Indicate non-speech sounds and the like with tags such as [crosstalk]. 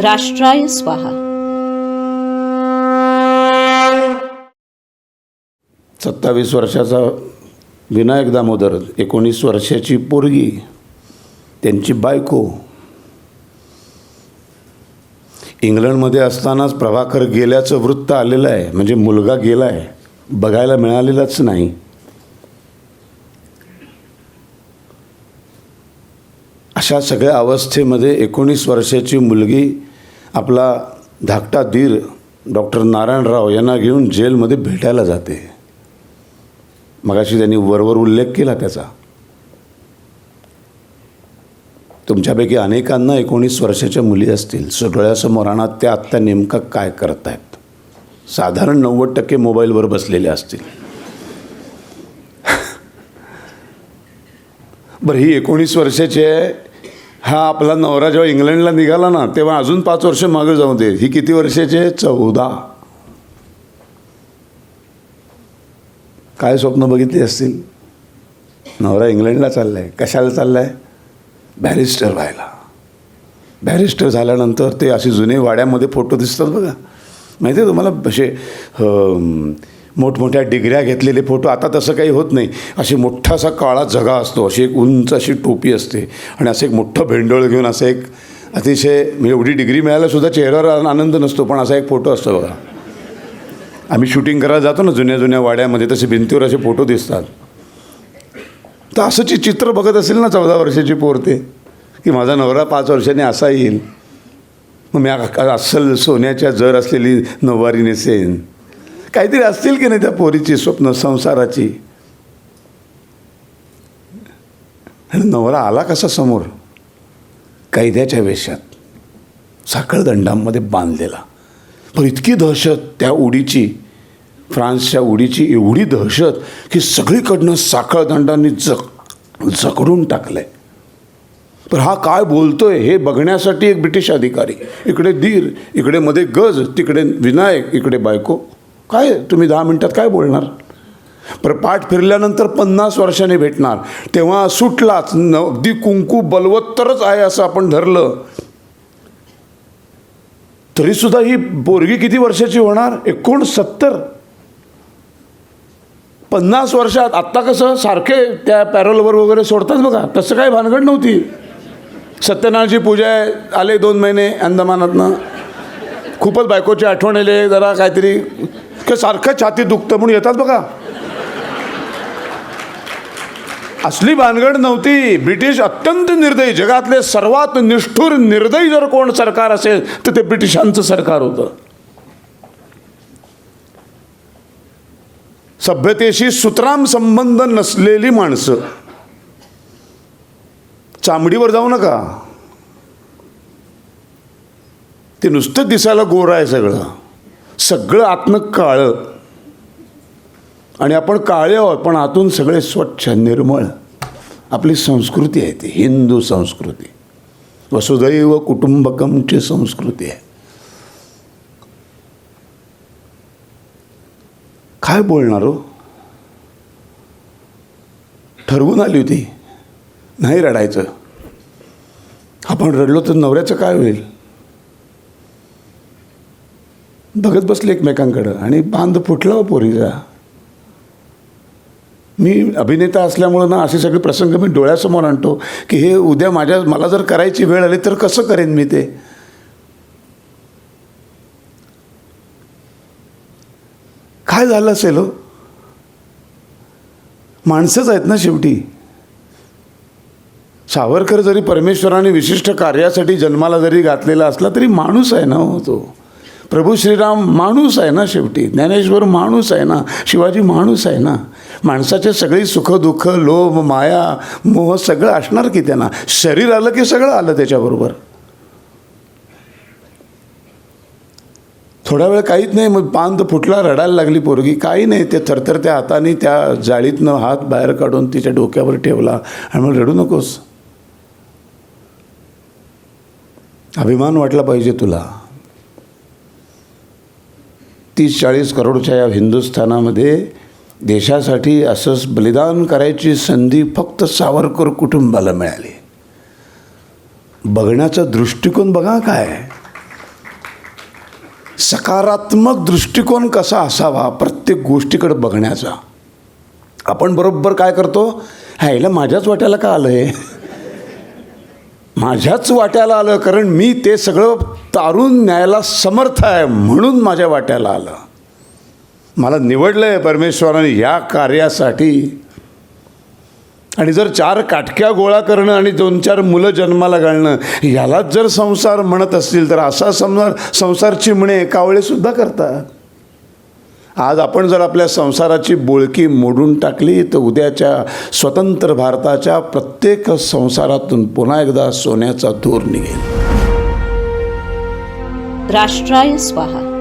राष्ट्राय स्वाहा. सत्तावीस वर्षाचा विनायक दामोदर एकोणीस वर्षाची पोरगी त्यांची बायको. इंग्लंडमध्ये असतानाच प्रभाकर गेल्याचं वृत्त आलेलं आहे. म्हणजे मुलगा गेला आहे बघायला मिळालेलाच नाही. अशा सगळ्या अवस्थेमध्ये एकोणीस वर्षाची मुलगी आपला धाकटा दीर डॉक्टर नारायणराव यांना घेऊन जेलमध्ये भेटायला जाते. मगाशी त्यांनी वरवर उल्लेख केला त्याचा. तुमच्यापैकी अनेकांना एकोणीस वर्षाच्या मुली असतील. सो डोळ्यासमोर आणा त्या आत्ता नेमकं काय करत आहेत साधारण नव्वद टक्के मोबाईलवर बसलेले असतील. [laughs] बरं ही एकोणीस वर्षाची आहे हा आपला नवरा जेव्हा इंग्लंडला निघाला ना तेव्हा अजून पाच वर्ष मागे जाऊ दे. ही किती वर्षाचे चौदा. काय स्वप्न बघितली असतील? नवरा इंग्लंडला चालला आहे कशाला चालला आहे बॅरिस्टर व्हायला. बॅरिस्टर झाल्यानंतर ते असे जुने वाड्यामध्ये फोटो दिसतात बघा. माहिती आहे तुम्हाला? असे मोठमोठ्या डिग्र्या घेतलेले फोटो. आता तसं काही होत नाही. अशी मोठासा काळा जगा असतो. अशी एक उंच अशी टोपी असते. आणि असं एक मोठं भेंडोळ घेऊन असं एक अतिशय म्हणजे एवढी डिग्री मिळायलासुद्धा चेहऱ्यावर आनंद नसतो. पण असा एक फोटो असतो बघा. आम्ही शूटिंग करायला जातो ना जुन्या जुन्या वाड्यामध्ये तसे भिंतीवर असे फोटो दिसतात. तर असं चित्र बघत असेल ना चौदा वर्षाची पोरते की माझा नवरा पाच वर्षांनी असा येईल. मग मी अस्सल सोन्याच्या जर असलेली नऊवारी नेसेन काहीतरी असतील की नाही त्या पोरीची स्वप्न संसाराची? नवरा आला कसा समोर? कैद्याच्या वेशात. साखळदंडांमध्ये बांधलेला. पण इतकी दहशत त्या उडीची फ्रान्सच्या उडीची एवढी दहशत की सगळीकडनं साखळदंडांनी जक जकडून टाकलं आहे पण हा काय बोलतोय हे बघण्यासाठी एक ब्रिटिश अधिकारी. इकडे धीर इकडे मध्ये गज तिकडे विनायक इकडे बायको. काय तुम्ही दहा मिनटात काय बोलणार? पर पाठ फिरल्यानंतर पन्नास वर्षाने भेटणार. तेव्हा सुटलाच. न अगदी कुंकू बलवत्तरच आहे असं आपण धरलं. तरीसुद्धा ही पोरगी किती वर्षाची होणार? एकोणसत्तर. पन्नास वर्षात. आत्ता कसं? सारखे त्या पॅरोलवर वगैरे सोडतात बघा. तसं काही भानगड नव्हती. सत्यनारायणची पूजा आहे आले दोन महिने अंदमानातनं. खूपच बायकोची आठवण येले जरा काहीतरी का सारखं छाती दुखतं म्हणून येतात बघा. असली भानगड नव्हती. ब्रिटिश अत्यंत निर्दयी. जगातले सर्वात निष्ठुर निर्दयी जर कोण सरकार असेल तर ते ब्रिटिशांचं सरकार होतं. सभ्यतेशी सुतराम संबंध नसलेली माणसं. चामडीवर जाऊ नका. ते नुसतं दिसायला गोरं आहे सगळं. सगळं आतनं काळं. आणि आपण काळे आहोत पण आतून सगळे स्वच्छ निर्मळ. आपली संस्कृती आहे ती हिंदू संस्कृती. वसुदैव कुटुंबकमची संस्कृती आहे. काय बोलणार हो? ठरवून आली होती. नाही रडायचं. आपण रडलो तर नवऱ्याचं काय होईल? बघत बसले एकमेकांकडं. आणि बांध फुटला हो पोरीचा. मी अभिनेता असल्यामुळं ना असे सगळे प्रसंग मी डोळ्यासमोर आणतो की हे उद्या माझ्या मला जर करायची वेळ आली तर कसं करेन मी ते? काय झालं असेल हो? माणसंच आहेत ना शेवटी. सावरकर जरी परमेश्वराने विशिष्ट कार्यासाठी जन्माला जरी घातलेला असला तरी माणूस आहे ना हो तो. प्रभू श्रीराम माणूस आहे ना शेवटी? ज्ञानेश्वर माणूस आहे ना? शिवाजी माणूस आहे ना? माणसाचे सगळी सुखदुःख लोभ माया मोह सगळं असणार की त्यांना? शरीर आलं की सगळं आलं त्याच्याबरोबर. थोडा वेळ काहीच नाही मग पान तर फुटला रडायला लागली पोरगी. काही नाही ते थरथर त्या हाताने त्या जाळीतनं हात बाहेर काढून तिच्या डोक्यावर ठेवला. आणि मग रडू नकोस. अभिमान वाटला पाहिजे तुला. तीस चाळीस करोडच्या या हिंदुस्थानामध्ये देशासाठी असंच बलिदान करायची संधी फक्त सावरकर कुटुंबाला मिळाली. बघण्याचा दृष्टिकोन बघा काय. सकारात्मक दृष्टिकोन कसा असावा प्रत्येक गोष्टीकडे बघण्याचा. आपण बरोबर काय करतो? ह्याला माझ्याच वाट्याला का आलं आहे माझ्याच वाट्याला आलं कारण मी ते सगळं तारून न्यायला समर्थ आहे म्हणून माझ्या वाट्याला आलं. मला निवडलं आहे परमेश्वराने या कार्यासाठी. आणि जर चार काटक्या गोळा करणं आणि दोन चार मुलं जन्माला घालणं यालाच जर संसार म्हणत असतील तर असा संसार संसार चिमणे कावळेसुद्धा करतात. आज आपण जर आपल्या संसाराची बोळकी मोडून टाकली तर उद्याच्या स्वतंत्र भारताच्या प्रत्येक संसारातून पुन्हा एकदा सोन्याचा धूर निघेल. राष्ट्राय स्वाहा.